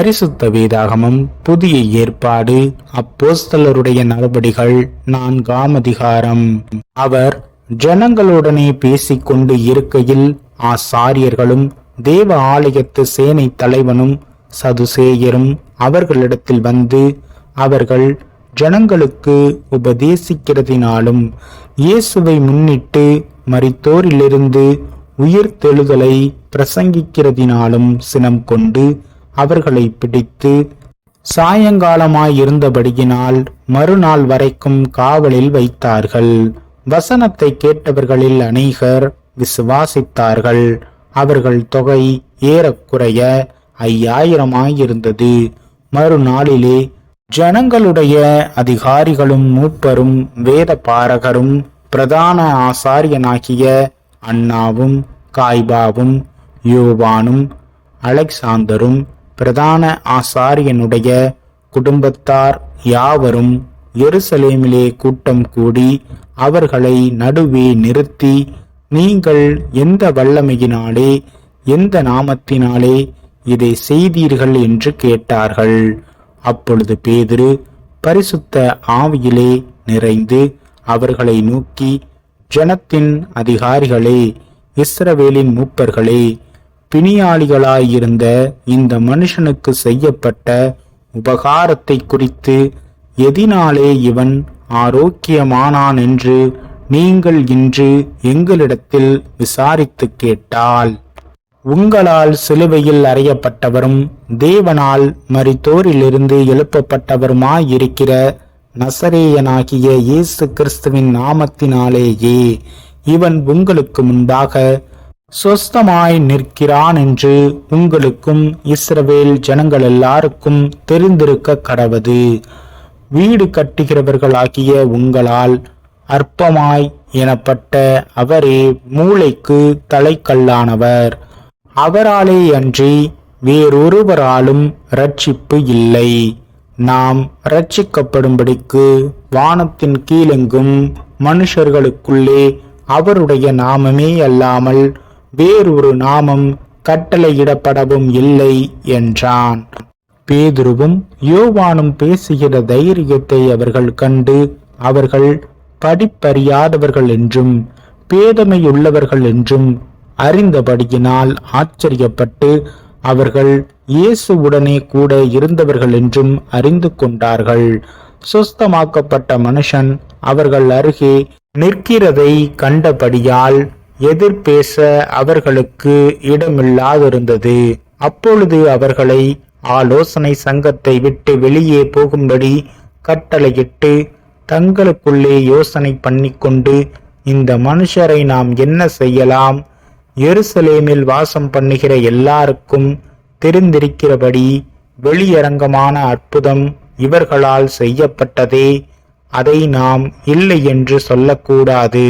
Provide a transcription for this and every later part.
பரிசுத்த வேதாகமம் புதிய ஏற்பாடு. அப்போஸ்தலருடைய நடவடிகள் நான்காம் அதிகாரம். அவர் ஜனங்களுடனே பேசிக்கொண்டு இருக்கையில் ஆசாரியர்களும் தேவ ஆலயத்து சேனை தலைவனும் சதுசேயரும் அவர்களிடத்தில் வந்து அவர்கள் ஜனங்களுக்கு உபதேசிக்கிறதினாலும் இயேசுவை முன்னிட்டு மரித்தோரிலிருந்து உயிர்த்தெழுதலை பிரசங்கிக்கிறதினாலும் சினம் கொண்டு அவர்களை பிடித்து சாயங்காலமாயிருந்தபடியினால் மறுநாள் வரைக்கும் காவலில் வைத்தார்கள். வசனத்தை கேட்டவர்களில் அநேகர் விசுவாசித்தார்கள். அவர்கள் தொகை ஏறக்குறைய ஐயாயிரமாயிருந்தது. மறுநாளிலே ஜனங்களுடைய அதிகாரிகளும் மூப்பரும் வேத பாரகரும் பிரதான ஆசாரியனாகிய அண்ணாவும் காய்பாவும் யோவானும் அலெக்சாந்தரும் பிரதான ஆசாரியனுடைய குடும்பத்தார் யாவரும் எருசலேமிலே கூட்டம் கூடி அவர்களை நடுவே நிறுத்தி நீங்கள் எந்த வல்லமையினாலே எந்த நாமத்தினாலே இதை செய்தீர்கள் என்று கேட்டார்கள். அப்பொழுது பேதுரு பரிசுத்த ஆவியிலே நிறைந்து அவர்களை நோக்கி ஜனத்தின் அதிகாரிகளே இஸ்ரவேலின் மூப்பர்களே பிணியாளிகளாயிருந்த இந்த மனுஷனுக்கு செய்யப்பட்ட உபகாரத்தை குறித்து எதினாலே இவன் ஆரோக்கியமானான் என்று நீங்கள் இன்று எங்களிடத்தில் விசாரித்து கேட்டால் உங்களால் சிலுவையில் அறையப்பட்டவரும் தேவனால் மரித்தோரிலிருந்து எழுப்பப்பட்டவருமாயிருக்கிற நசரேயனாகிய இயேசு கிறிஸ்துவின் நாமத்தினாலேயே இவன் உங்களுக்கு முன்பாக சொஸ்தமாய் நிற்கிறான் என்று உங்களுக்கும் இஸ்ரவேல் ஜனங்கள் எல்லாருக்கும் தெரிந்திருக்க கடவது. வீடு கட்டுகிறவர்களாகிய உங்களால் அற்பமாய் எனப்பட்ட அவரே மூளைக்கு தலைக்கல்லானவர். அவராலே அன்றி வேறொருவராலும் ரட்சிப்பு இல்லை. நாம் ரட்சிக்கப்படும்படிக்கு வானத்தின் கீழெங்கும் மனுஷர்களுக்குள்ளே அவருடைய நாமமே அல்லாமல் வேறொரு நாமம் கட்டளையிடப்படவும் இல்லை என்றான். பேதுருவும் யோவானும் பேசுகிற தைரியத்தை அவர்கள் கண்டு அவர்கள் படிப்பறியாதவர்கள் என்றும் பேதமையுள்ளவர்கள் என்றும் அறிந்தபடியினால் ஆச்சரியப்பட்டு அவர்கள் இயேசுவுடனே கூட இருந்தவர்கள் என்றும் அறிந்து கொண்டார்கள். சுஸ்தமாக்கப்பட்ட மனுஷன் அவர்கள் அருகே நிற்கிறதை கண்டபடியால் எதிர்பேச அவர்களுக்கு இடமில்லாதிருந்தது. அப்பொழுது அவர்களை ஆலோசனை சங்கத்தை விட்டு வெளியே போகும்படி கட்டளையிட்டு தங்களுக்குள்ளே யோசனை பண்ணிக்கொண்டு இந்த மனுஷரை நாம் என்ன செய்யலாம்? எருசலேமில் வாசம் பண்ணுகிற எல்லாருக்கும் தெரிந்திருக்கிறபடி வெளியரங்கமான அற்புதம் இவர்களால் செய்யப்பட்டதே அதை நாம் இல்லை என்று சொல்லக்கூடாது.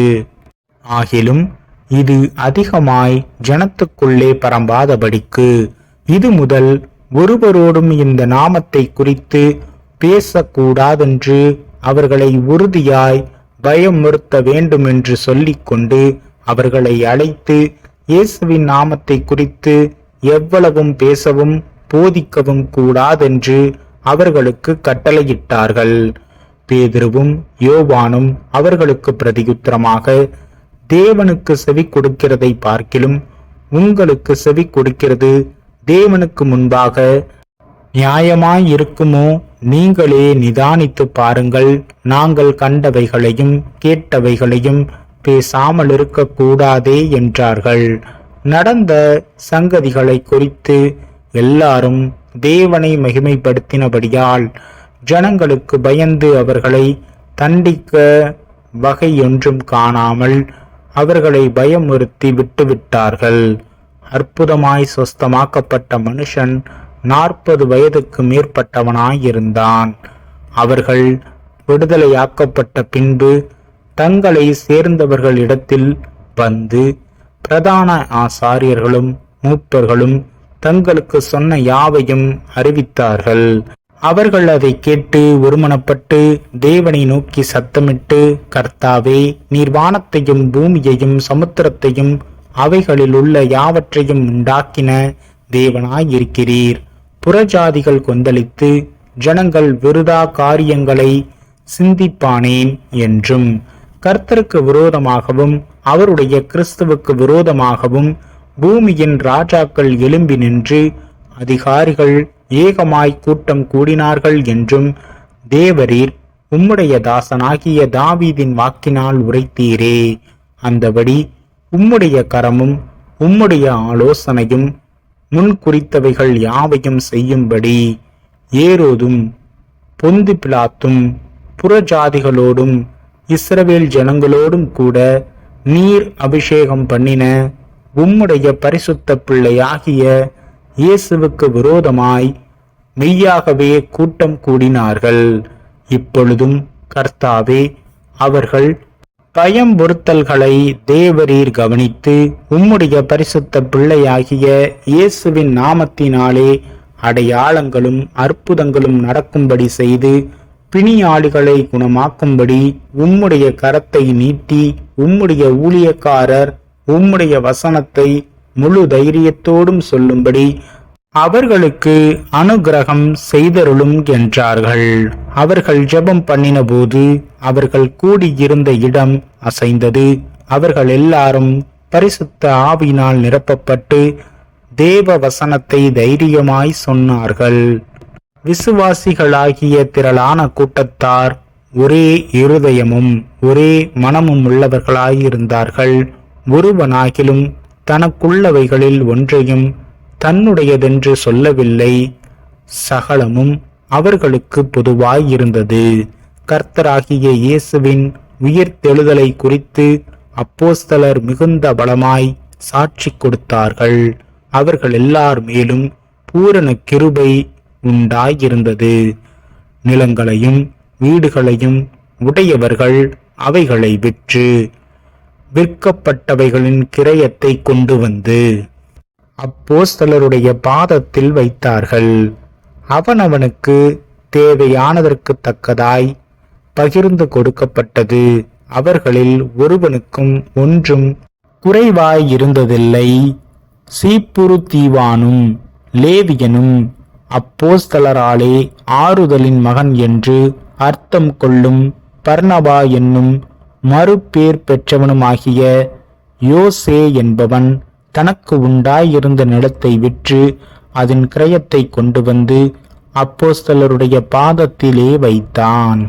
ஆகிலும் இது அதிகமாய் ஜனத்துக்குள்ளே பரம்பாதபடிக்கு. இது முதல் ஒருவரோடும் இந்த நாமத்தை குறித்து பேசக்கூடாதென்று அவர்களை உறுதியாய் பயமுறுத்த வேண்டுமென்று சொல்லிக்கொண்டு அவர்களை அழைத்து இயேசுவின் நாமத்தை குறித்து எவ்வளவும் பேசவும் போதிக்கவும் கூடாதென்று அவர்களுக்கு கட்டளையிட்டார்கள். பேதுருவும் யோவானும் அவர்களுக்கு பிரதியுத்தரமாக தேவனுக்கு செவி கொடுக்கிறதை பார்க்கிலும் உங்களுக்கு செவி கொடுக்கிறது தேவனுக்கு முன்பாக நியாயமாயிருக்குமோ நீங்களே நிதானித்து பாருங்கள். நாங்கள் கண்டவைகளையும் கேட்டவைகளையும் பேசாமல் இருக்கக்கூடாதே என்றார்கள். நடந்த சங்கதிகளை குறித்து எல்லாரும் தேவனை மகிமைப்படுத்தினபடியால் ஜனங்களுக்கு பயந்து அவர்களை தண்டிக்க வகையொன்றும் காணாமல் அவர்களை பயமுறுத்தி விட்டுவிட்டார்கள். அற்புதமாய் சொஸ்தமாக்கப்பட்ட மனுஷன் நாற்பது வயதுக்கு மேற்பட்டவனாயிருந்தான். அவர்கள் விடுதலையாக்கப்பட்ட பின்பு தங்களை சேர்ந்தவர்களிடத்தில் வந்து பிரதான ஆசாரியர்களும் மூப்பர்களும் தங்களுக்கு சொன்ன யாவையும் அறிவித்தார்கள். அவர்கள் அதை கேட்டு ஒருமனப்பட்டு தேவனை நோக்கி சத்தமிட்டு கர்த்தாவே நீர் வானத்தையும் பூமியையும் சமுத்திரத்தையும் அவைகளில் உள்ள யாவற்றையும் உண்டாக்கின தேவனாயிருக்கிறீர். புறஜாதிகள் கொந்தளித்து ஜனங்கள் விருதா காரியங்களை சிந்திப்பானேன் என்றும் கர்த்தருக்கு விரோதமாகவும் அவருடைய கிறிஸ்துவுக்கு விரோதமாகவும் பூமியின் ராஜாக்கள் எழும்பி நின்று அதிகாரிகள் ஏகமாய் கூட்டம் கூடினார்கள் என்றும் தேவரீர் உம்முடைய தாசனாகிய தாவீதின் வாக்கினால் உரைத்தீரே. அந்தபடி உம்முடைய கரமும் உம்முடைய ஆலோசனையும் முன் குறித்தவைகள் யாவையும் செய்யும்படி ஏரோதும் பொந்து பிளாத்தும் புறஜாதிகளோடும் இஸ்ரவேல் ஜனங்களோடும் கூட நீர் அபிஷேகம் பண்ணின உம்முடைய பரிசுத்த பிள்ளையாகிய இயேசுவுக்கு விரோதமாய் மெய்யாகவே கூட்டம் கூடினார்கள். இப்பொழுதும் கர்த்தாவே அவர்கள் பயம்பொருத்தல்களை தேவரீர் கவனித்து உம்முடைய பரிசுத்த பிள்ளையாகிய இயேசுவின் நாமத்தினாலே அடையாளங்களும் அற்புதங்களும் நடக்கும்படி செய்து பிணியாளிகளை குணமாக்கும்படி உம்முடைய கரத்தை நீட்டி உம்முடைய ஊழியக்காரர் உம்முடைய வசனத்தை முழு தைரியத்தோடும் சொல்லும்படி அவர்களுக்கு அனுகிரகம் செய்தருளும் என்றார்கள். அவர்கள் ஜெபம் பண்ணினபோது அவர்கள் கூடியிருந்த இடம் அசைந்தது. அவர்கள் எல்லாரும் பரிசுத்த ஆவியினால் நிரப்பப்பட்டு தேவ வசனத்தை தைரியமாய் சொன்னார்கள். விசுவாசிகளாகிய திரளான கூட்டத்தார் ஒரே இருதயமும் ஒரே மனமும் உள்ளவர்களாயிருந்தார்கள். ஒருவனாகிலும் தனக்குள்ளவைகளில் ஒன்றையும் தன்னுடையதென்று சொல்லவில்லை. சகலமும் அவர்களுக்கு பொதுவாயிருந்தது. கர்த்தராகிய இயேசுவின் உயிர்த்தெழுதலை குறித்து அப்போஸ்தலர் மிகுந்த பலமாய் சாட்சி கொடுத்தார்கள். அவர்கள் எல்லார் மேலும் பூரண கிருபை உண்டாயிருந்தது. நிலங்களையும் வீடுகளையும் உடையவர்கள் அவைகளை விற்று விற்கப்பட்டவைகளின் கிரயத்தை கொண்டு வந்து அப்போஸ்தலருடைய பாதத்தில் வைத்தார்கள். அவனவனுக்கு தேவையானதற்கு தக்கதாய் பகிர்ந்து கொடுக்கப்பட்டது. அவர்களில் ஒருவனுக்கும் ஒன்றும் குறைவாயிருந்ததில்லை. சீப்புரு தீவானும் லேவியனும் அப்போஸ்தலராலே ஆறுதலின் மகன் என்று அர்த்தம் கொள்ளும் பர்ணபா என்னும் மறுபேர் பெற்றவனுமாகிய யோசே என்பவன் தனக்கு உண்டாயிருந்த நிலத்தை விற்று அதன் கிரயத்தை கொண்டு வந்து அப்போஸ்தலருடைய பாதத்திலே வைத்தான்.